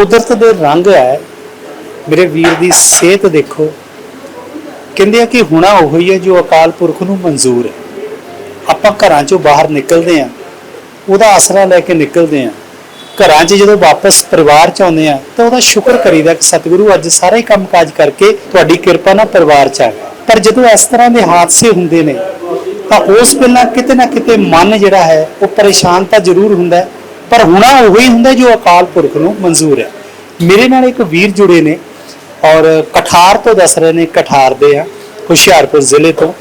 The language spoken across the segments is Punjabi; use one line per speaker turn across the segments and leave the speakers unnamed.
ਕੁਦਰਤ ਦੇ ਰੰਗ ਹੈ। ਮੇਰੇ ਵੀਰ ਦੀ ਸਿਹਤ ਦੇਖੋ। ਕਹਿੰਦੇ ਆ ਕਿ ਹੁਣਾ ਉਹ ਹੀ ਹੈ ਜੋ ਅਕਾਲ ਪੁਰਖ ਨੂੰ ਮਨਜ਼ੂਰ ਹੈ। ਆਪਾਂ ਘਰਾਂ ਚੋਂ ਬਾਹਰ ਨਿਕਲਦੇ ਆ ਉਹਦਾ ਆਸਰਾ ਲੈ ਕੇ ਨਿਕਲਦੇ ਆ ਘਰਾਂ 'ਚ ਜਦੋਂ ਵਾਪਸ ਪਰਿਵਾਰ 'ਚ ਆਉਂਦੇ ਆ ਤਾਂ ਉਹਦਾ ਸ਼ੁਕਰ ਕਰੀਦਾ ਕਿ ਸਤਿਗੁਰੂ ਅੱਜ ਸਾਰੇ ਹੀ ਕੰਮਕਾਜ ਕਰਕੇ ਤੁਹਾਡੀ ਕਿਰਪਾ ਨਾਲ ਪਰਿਵਾਰ 'ਚ ਆ ਪਰ ਜਦੋਂ ਇਸ ਤਰ੍ਹਾਂ ਦੇ ਹਾਦਸੇ ਹੁੰਦੇ ਨੇ ਤਾਂ ਉਸ ਵੇਲੇ ਕਿਤੇ ਨਾ ਕਿਤੇ ਮਨ ਜਿਹੜਾ ਹੈ ਉਹ ਪਰੇਸ਼ਾਨ ਤਾਂ ਜ਼ਰੂਰ ਹੁੰਦਾ ਹੈ, ਪਰ ਹੁਣਾ ਉਹ ਹੀ ਹੁੰਦਾ ਜੋ ਅਕਾਲ ਪੁਰਖ ਨੂੰ ਮਨਜ਼ੂਰ ਹੈ ਮੇਰੇ ਨਾਲ ਇੱਕ ਵੀਰ ਜੁੜੇ ਨੇ ਔਰ ਕਠਾਰ ਤੋਂ ਦੱਸ ਰਹੇ ਨੇ ਕਠਾਰ ਦੇ ਆ ਹੁਸ਼ਿਆਰਪੁਰ ਜ਼ਿਲ੍ਹੇ ਤੋਂ।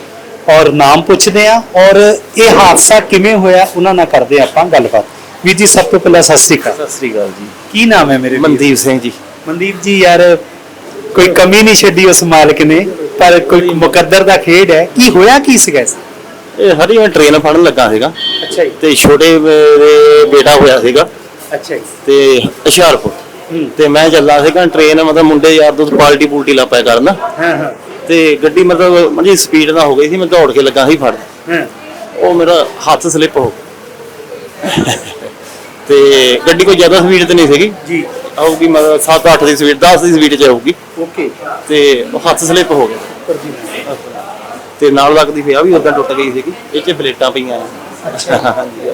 ਔਰ ਨਾਮ ਪੁੱਛਦੇ ਆ ਔਰ ਇਹ ਹਾਦਸਾ ਕਿਵੇਂ ਹੋਇਆ ਉਹਨਾਂ ਨਾਲ ਕਰਦੇ ਆਪਾਂ ਗੱਲਬਾਤ। ਵੀਰ ਜੀ ਸਭ ਤੋਂ ਪਹਿਲਾਂ ਸਤਿ ਸ੍ਰੀ ਅਕਾਲ।
ਸਤਿ ਸ੍ਰੀ ਅਕਾਲ ਜੀ।
ਕੀ ਨਾਮ ਹੈ ਮੇਰੇ?
ਮਨਦੀਪ ਸਿੰਘ ਜੀ।
ਮਨਦੀਪ ਜੀ ਯਾਰ ਕੋਈ ਕਮੀ ਨਹੀਂ ਛੱਡੀ ਉਸ ਮਾਲਕ ਨੇ ਪਰ ਕੋਈ ਮੁਕੱਦਰ ਦਾ ਖੇਡ ਹੈ। ਕੀ ਹੋਇਆ ਕੀ ਸੀਗਾ ਇਸ?
ਇਹ ਹਰੀ ਮੈਂ ਟ੍ਰੇਨ ਫੜਨ ਲੱਗਾ ਸੀਗਾ।
ਅੱਛਾ ਜੀ।
ਤੇ ਛੋਟੇ ਮੇਰੇ ਬੇਟਾ ਹੋਇਆ ਸੀਗਾ।
ਅੱਛਾ ਜੀ।
ਤੇ ਹੁਸ਼ਿਆਰਪੁਰ। ਤੇ ਮੈਂ ਚੱਲਾ ਸੀਗਾ ਟ੍ਰੇਨ ਮਤਲਬ ਮੁੰਡੇ ਯਾਰ ਦੋਸਤ ਪਾਲਟੀ ਪੂਲਟੀ ਲਾ ਪਿਆ ਕਰਨ।
ਹਾਂ ਹਾਂ।
ਤੇ ਗੱਡੀ ਮਤਲਬ ਮੜੀ ਸਪੀਡ ਨਾਲ ਹੋ ਗਈ ਸੀ ਮੈਂ ਦੌੜ ਕੇ ਲੱਗਾ ਸੀ ਫੜ।
ਹਾਂ।
ਉਹ ਮੇਰਾ ਹੱਥ ਸਲਿੱਪ ਹੋ ਗਿਆ। ਤੇ ਗੱਡੀ ਕੋਈ ਜ਼ਿਆਦਾ ਸਪੀਡ ਤੇ ਨਹੀਂ ਸੀਗੀ।
ਜੀ।
ਆਊਗੀ ਮਤਲਬ 7-8 ਦੀ ਸਪੀਡ 10 ਦੀ ਸਪੀਡ 'ਚ ਆਊਗੀ।
ਓਕੇ।
ਤੇ ਉਹ ਹੱਥ ਸਲਿੱਪ ਹੋ ਗਿਆ। ਤੇ ਨਾਲ ਲੱਗਦੀ ਪਿਆ ਵੀ ਉਦਾਂ ਟੁੱਟ ਗਈ ਸੀਗੀ। ਇਹ 'ਚ ਪਲੇਟਾਂ ਪਈਆਂ
ਅੱਛਾ
ਹਾਂਜੀ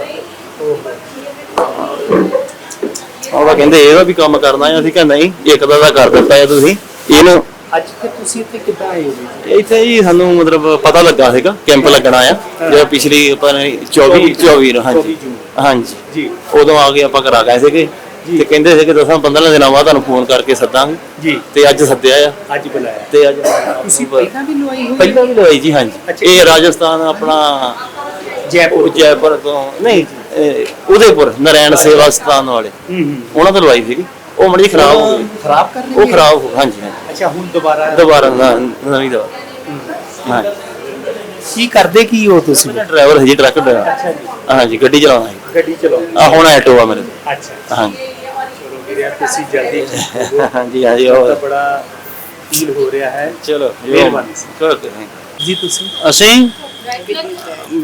ਉਹਦਾ ਕਹਿੰਦੇ ਇਹਦਾ ਵੀ ਕੰਮ ਕਰਨਾ ਹੈ ਅਸੀਂ ਕਹਿੰਦੇ ਨਹੀਂ ਇੱਕ ਦਾ ਤਾਂ ਕਰ ਦਿੱਤਾ ਹੈ ਤੁਸੀਂ। ਇਹਨੂੰ
ਅੱਜ ਤੇ ਤੁਸੀਂ ਇੱਥੇ ਕਿੱਦਾਂ ਆਏ ਹੋ ਜੀ?
ਇੱਥੇ ਹੀ ਸਾਨੂੰ ਮਤਲਬ ਪਤਾ ਲੱਗਾ ਸੀਗਾ ਕੈਂਪ ਲੱਗਣਾ ਆ। ਜਦੋਂ ਪਿਛਲੀ ਆਪਾਂ ਨੇ 24 24 ਨੂੰ ਹਾਂਜੀ।
ਜੂਨ।
ਹਾਂਜੀ।
ਜੀ।
ਉਦੋਂ ਆ ਕੇ ਆਪਾਂ ਕਰਾ ਗਏ ਸੀਗੇ। ਤੇ ਕਹਿੰਦੇ ਸੀ ਕਿ ਦਸਾਂ 15 ਦਿਨਾਂ ਬਾਅਦ ਤੁਹਾਨੂੰ ਫੋਨ ਕਰਕੇ ਸੱਦਾਂਗੇ।
ਜੀ।
ਤੇ ਅੱਜ ਸੱਦਿਆ ਆ।
ਅੱਜ ਬੁਲਾਇਆ
ਤੇ ਅੱਜ
ਤੁਸੀਂ ਪਹਿਲਾਂ ਵੀ ਲਵਾਈ ਹੋਈ?
ਪਹਿਲਾਂ ਵੀ ਲਵਾਈ ਜੀ ਹਾਂਜੀ। ਇਹ ਰਾਜਸਥਾਨ ਆਪਣਾ
ਜੈਪੁਰ
ਜੈਪੁਰ ਤੋਂ ਨਹੀਂ ਉਦੈਪੁਰ ਨਰੈਣ ਸੇਵਾ ਸਥਾਨ ਵਾਲੇ।
ਹੂੰ ਹੂੰ।
ਉਹਨਾਂ ਤੋਂ ਲਵਾਈ ਸੀਗੀ। ਉਹ ਮੜੀ ਖਰਾਬ ਹੋ ਗਈ।
ਖਰਾਬ ਕਰ
ਉਹ ਖਰਾਬ ਹੋ ਹਾਂਜੀ ਹਾਂਜੀ।
ਅੱਛਾ ਹੁਣ ਦੁਬਾਰਾ?
ਦੁਬਾਰਾ ਨਵੀਂ ਦਵਾ। ਹਾਂ।
ਕੀ ਕਰਦੇ ਕੀ ਹੋ ਤੁਸੀਂ?
ਡਰਾਈਵਰ ਹੈ ਜੀ ਟਰੱਕ ਡਰਾਈਵਰ।
ਅੱਛਾ ਜੀ।
ਹਾਂਜੀ ਗੱਡੀ ਚਲਾਉਣਾ ਹੈ।
ਗੱਡੀ ਚਲਾਓ
ਆ ਹੁਣ ਆਟੋ ਆ ਮੇਰੇ।
ਅੱਛਾ।
ਹਾਂਜੀ।
ਚਲੋ ਵੀਰੇ ਤੁਸੀਂ ਜਲਦੀ ਠੀਕ ਹੋ
ਹਾਂਜੀ ਹਾਂਜੀ
ਤਾਂ
ਉਹ
ਬੜਾ ਫੀਲ ਹੋ ਰਿਹਾ ਹੈ
ਚਲੋ
ਮਿਹਰਬਾਨੀ।
ਚਲੋ thank
ਜੀ ਤੁਸੀਂ
ਅਸੀਂ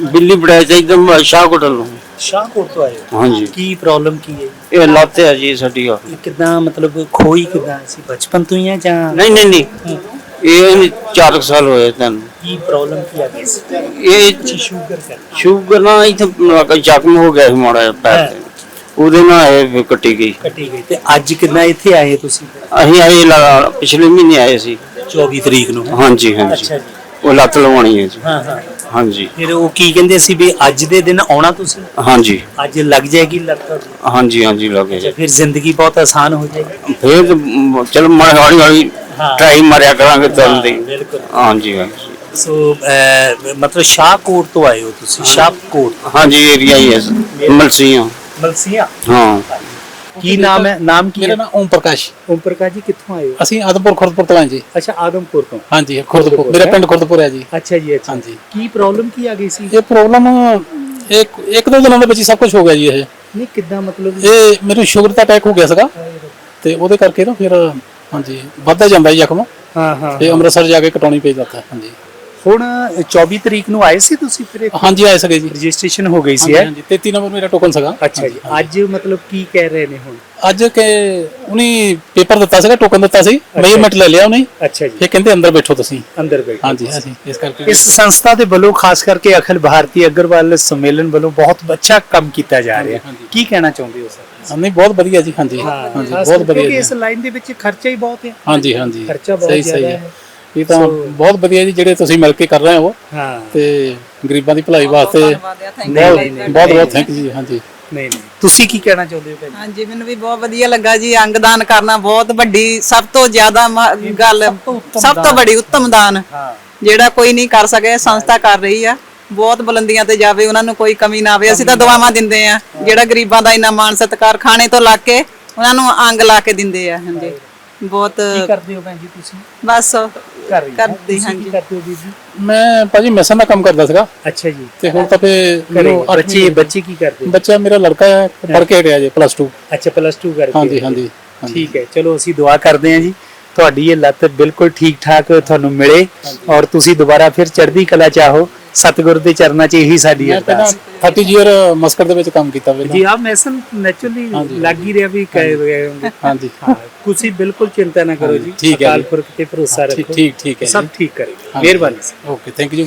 ਬਿੱਲੀ ਬੜਾਇ ਤੇ ਇੱਕਦਮ ਸ਼ਾਹਕੋਟਲ ਨੂੰ
ਸ਼ਾਹਕੋਟ ਤੋਂ ਆਏ ਹੋ
ਹਾਂਜੀ
ਕੀ ਪ੍ਰੋਬਲਮ ਕੀ ਹੈ
ਇਹ ਲੱਤ ਹੈ ਜੀ ਸਾਡੀ ਆ।
ਇਹ ਕਿਦਾਂ ਮਤਲਬ ਖੋਈ ਕਿਦਾਂ ਸੀ ਬਚਪਨ ਤੋਂ ਹੀ ਹੈ ਜਾਂ
ਨਹੀਂ ਨਹੀਂ ਨਹੀਂ ਇਹ 4 ਸਾਲ ਹੋਏ ਤੈਨੂੰ
ਕੀ ਪ੍ਰੋਬਲਮ ਕੀ ਆ ਗਈ ਸੀ
ਇਹ
ਜੀ ਸ਼ੂਗਰ ਕਰ
ਸ਼ੂਗਰ ਨਾਲ ਇੱਥੇ ਲੱਗਾ ਜ਼ਖਮ ਹੋ ਗਿਆ ਸੀ ਮਾੜਾ ਜਿਹਾ ਪੈਰ ਤੇ ਉਹਦੇ ਨਾਲ ਇਹ ਫਿਰ ਕੱਟੀ ਗਈ।
ਕੱਟੀ ਗਈ। ਤੇ ਅੱਜ ਕਿੰਨਾ ਇੱਥੇ ਆਏ ਤੁਸੀਂ?
ਅਸੀਂ ਆਏ ਲਾ- ਪਿਛਲੇ ਮਹੀਨੇ ਆਏ ਸੀ।
24 ਤਰੀਕ ਨੂੰ।
ਹਾਂਜੀ ਹਾਂਜੀ।
ਅੱਛਾ ਜੀ।
ਉਹ ਲੱਤ ਲਵਾਉਣੀ ਹੈ ਜੀ।
ਹਾਂ ਹਾਂ।
ਹਾਂਜੀ।
ਫਿਰ ਉਹ ਕੀ ਕਹਿੰਦੇ ਸੀ ਵੀ ਅੱਜ ਦੇ ਦਿਨ ਆਉਣਾ ਤੁਸੀਂ?
ਹਾਂਜੀ।
ਅੱਜ ਲੱਗ ਜਾਏਗੀ ਲੱਤ?
ਹਾਂਜੀ ਹਾਂਜੀ ਲੱਗੇ
ਅੱਛਾ ਫਿਰ ਜ਼ਿੰਦਗੀ ਬਹੁਤ ਆਸਾਨ ਹੋ ਜਾਏਗੀ।
ਫਿਰ ਮ- ਚਲ ਮੈਂ ਹੌਲੀ ਹੌਲੀ
ਹਾਂ।
ਟਰਾਈ ਮਾਰਿਆ ਕਰਾਂਗੇ ਚੱਲ ਦੀ
ਬਿਲਕੁਲ।
ਹਾਂਜੀ ਹਾਂਜੀ।
ਸੋ ਅਹ, ਮਤਲਬ ਸ਼ਾਹਕੋਟ ਤੋਂ ਆਏ ਹੋ ਤੁਸੀਂ ਸ਼ਾਹਕੋਟ
ਹਾਂਜੀ ਏਰੀਆ ਹੀ ਹੈ। ਮਲਸੀਆਂ।
ਮਲਸੀਆਂ।
ਹਾਂ।
ਕੀ ਨਾਮ ਹੈ? ਨਾਮ ਕੀ
ਮੇਰਾ
ਹੈ
ਨਾਮ ਓਮ ਪ੍ਰਕਾਸ਼
ਓਮ ਪ੍ਰਕਾਸ਼ ਜੀ ਕਿੱਥੋਂ ਆਏ ਹੋ?
ਅਸੀਂ ਆਦਮਪੁਰ ਖੁਰਦਪੁਰ ਤੋਂ ਆਏ ਜੀ।
ਅੱਛਾ ਆਦਮਪੁਰ ਤੋਂ?
ਹਾਂਜੀ ਖੁਰਦਪੁਰ। ਮੇਰਾ ਪਿੰਡ ਖੁਰਦਪੁਰ ਹੈ ਜੀ।
ਅੱਛਾ ਜੀ ਅੱਛਾ।
ਹਾਂਜੀ।
ਕੀ ਪ੍ਰੋਬਲਮ ਕੀ ਆ ਗਈ ਸੀ?
ਇਹ ਪ੍ਰੋਬਲਮ ਇੱਕ ਇੱਕ ਦੋ ਦਿਨਾਂ ਦੇ ਵਿੱਚ ਹੀ ਸਭ ਕੁਝ ਹੋ ਗਿਆ ਜੀ ਇਹ।
ਨਹੀਂ ਕਿੱਦਾਂ ਮਤਲਬ
ਇਹ ਮੈਨੂੰ ਸ਼ੂਗਰ ਦਾ ਅਟੈਕ ਹੋ ਗਿਆ ਸੀਗਾ। ਤੇ ਉਹਦੇ ਕਰਕੇ ਨਾ ਫਿਰ ਹਾਂਜੀ ਵੱਧਦਾ ਜਾਂਦਾ ਜੀ ਜ਼ਖਮ।
ਹਾਂ ਹਾਂ।
ਤੇ ਅੰਮ੍ਰਿਤਸਰ ਜਾ ਕੇ ਕਟਾਉਣੀ ਪਈ ਜਾਂਦਾ ਹਾਂਜੀ।
ਹੁਣ 24 ਤਰੀਕ ਨੂੰ ਆਏ ਸੀ ਤੁਸੀਂ ਫਿਰ
ਹਾਂਜੀ ਆਏ ਸਕੇ ਜੀ।
ਰਜਿਸਟ੍ਰੇਸ਼ਨ ਹੋ ਗਈ ਸੀ
ਹਾਂਜੀ
ਹੈ?
ਹਾਂਜੀ। 33 ਨੰਬਰ ਮੇਰਾ ਟੋਕਨ ਸੀਗਾ।
ਅੱਛਾ ਜੀ। ਅੱਜ ਮਤਲਬ ਕੀ ਕਹਿ ਰਹੇ ਨੇ ਹੁਣ?
ਅੱਜ ਕਿ ਉਹਨੇ ਪੇਪਰ ਦਿੱਤਾ ਸੀਗਾ ਟੋਕਨ ਦਿੱਤਾ ਸੀ। ਮੇਜਰਮੈਂਟ ਲੈ ਲਿਆ ਉਹਨੇ।
ਅੱਛਾ ਜੀ।
ਫਿਰ ਕਹਿੰਦੇ ਅੰਦਰ ਬੈਠੋ ਤੁਸੀਂ।
ਅੰਦਰ ਬੈਠੋ।
ਹਾਂਜੀ ਇਸ ਕਰਕੇ
ਇਸ ਸੰਸਥਾ ਦੇ ਵੱਲੋਂ ਖਾਸ ਕਰਕੇ ਅਖਿਲ ਭਾਰਤੀ ਅਗਰਵਾਲ ਸੰਮੇਲਨ ਵੱਲੋਂ ਬਹੁਤ ਅੱਛਾ ਕੰਮ ਕੀਤਾ ਜਾ ਰਿਹਾ।
ਹਾਂਜੀ।
ਕੀ ਕਹਿਣਾ ਚਾਹੁੰਦੇ ਹੋ ਸਰ?
ਨਹੀਂ ਬਹੁਤ ਵਧੀਆ ਜੀ। ਹਾਂਜੀ ਹਾਂਜੀ ਬਹੁਤ ਵਧੀਆ
ਕਿਉਂਕਿ
ਜੀ।
ਇਸ ਲਾਈਨ ਦੇ ਵਿੱਚ ਖਰਚਾ ਹੀ ਬਹੁਤ ਹੈ।
ਹਾਂਜੀ ਹਾਂਜੀ।
ਖਰਚਾ ਬਹੁਤ
ਸਹੀ ਸਹੀ
ਜ਼ਿਆਦਾ
ਹੈ।
ਹੈ।
ਇਹ ਤਾਂ ਬਹੁਤ ਵਧੀਆ ਜੀ ਜਿਹੜੇ ਤੁਸੀਂ ਮਿਲ ਕੇ ਕਰ ਰਹੇ ਹੋ।
ਹਾਂ।
ਤੇ ਗਰੀਬਾਂ ਦੀ ਭਲਾਈ ਵਾਸਤੇ ਬਹੁਤ ਬਹੁਤ ਥੈਂਕ ਜੀ ਹਾਂਜੀ।
ਨਹੀਂ ਨਹੀਂ। ਤੁਸੀਂ ਕੀ ਕਹਿਣਾ ਚਾਹੁੰਦੇ ਹੋ ਭੈਣ
ਹਾਂਜੀ ਮੈਨੂੰ ਵੀ ਬਹੁਤ ਵਧੀਆ ਲੱਗਾ ਜੀ ਅੰਗਦਾਨ ਕਰਨਾ ਬਹੁਤ ਵੱਡੀ ਸਭ ਤੋਂ ਜ਼ਿਆਦਾ ਗੱਲ ਸਭ ਤੋਂ ਬੜੀ ਉੱਤਮ ਦਾਨ
ਹਾਂ।
ਜਿਹੜਾ ਕੋਈ ਨਹੀਂ ਕਰ ਸਕਿਆ ਸੰਸਥਾ ਕਰ ਰਹੀ ਆ। ਬਹੁਤ ਬੁਲੰਦੀਆਂ ਤੇ ਜਾਵੇ ਉਹਨਾਂ ਨੂੰ ਕੋਈ ਕਮੀ ਨਾ ਆਵੇ। ਅਸੀਂ ਤਾਂ ਦੁਆਵਾਂ ਦਿੰਦੇ ਆ। ਜਿਹੜਾ ਗਰੀਬਾਂ ਦਾ ਇੰਨਾ ਮਾਣ ਸਤਿਕਾਰ ਖਾਣੇ ਤੋਂ ਲਾ ਕੇ ਉਹਨਾਂ ਨੂੰ ਅੰਗ ਲਾ ਕੇ ਦਿੰਦੇ ਆ ਹਾਂਜੀ। ਬਹੁਤ
ਕੀ ਕਰਦੇ ਹੋ ਭੈਣ ਜੀ ਤੁਸੀਂ?
ਬਸ
ਕਰ ਰਹੀ
ਕਰਦੀ
ਕੀ
ਹਾਂਜੀ।
ਕਰਦੇ ਹੋ ਬੀਬੀ
ਮੈਂ ਭਾਜੀ ਮੈਸਾਂ ਦਾ ਕੰਮ ਕਰਦਾ ਸੀਗਾ।
ਅੱਛਾ ਜੀ।
ਤੇ ਹੁਣ ਤਾਂ ਫੇ
ਬੱਚੇ ਬੱਚੇ ਕੀ ਕਰਦੇ?
ਬੱਚਾ ਮੇਰਾ ਲੜਕਾ ਹੈ ਪੜ੍ਹ ਕੇ ਹਟਿਆ ਜੀ ਪਲੱਸ 2
ਅੱਛਾ ਪਲੱਸ 2 ਕਰਕੇ
ਹਾਂਜੀ ਹਾਂਜੀ।
ਠੀਕ ਹੈ ਚਲੋ ਅਸੀਂ ਦੁਆ ਕਰਦੇ ਹਾਂ ਜੀ। ਤੁਹਾਡੀ ਇਹ ਲੱਤ ਬਿਲਕੁਲ ਠੀਕ ਠਾਕ ਤੁਹਾਨੂੰ ਮਿਲੇ ਔਰ ਤੁਸੀਂ ਦੁਬਾਰਾ ਫਿਰ ਚੜ੍ਹਦੀ ਕਲਾ ਚਾਹੋ ਸਤਿਗੁਰ ਦੇ ਚਰਨਾਂ 'ਚ ਇਹੀ ਸਾਡੀ ਅਰਦਾਸ।
30 ਈਅਰ ਮਸਕਟ ਦੇ ਵਿੱਚ ਕੰਮ ਕੀਤਾ ਪਹਿਲਾਂ।
ਜੀ ਆ ਮੈਸਨ ਨੈਚੁਰਲੀ ਲੱਗ ਹੀ ਰਿਹਾ ਵੀ ਕਹੇ ਗਏ ਹੋਣਗੇ।
ਹਾਂਜੀ।
ਹਾਂ ਤੁਸੀਂ ਬਿਲਕੁਲ ਚਿੰਤਾ ਨਾ ਕਰੋ ਜੀ। ਅਕਾਲ ਪੁਰਖ ਤੇ ਭਰੋਸਾ ਰੱਖੋ
ਠੀਕ ਠੀਕ ਹੈ
ਸਭ ਠੀਕ ਕਰੇਗਾ ਮਿਹਰਬਾਨੀ
ਓਕੇ ਥੈਂਕ ਯੂ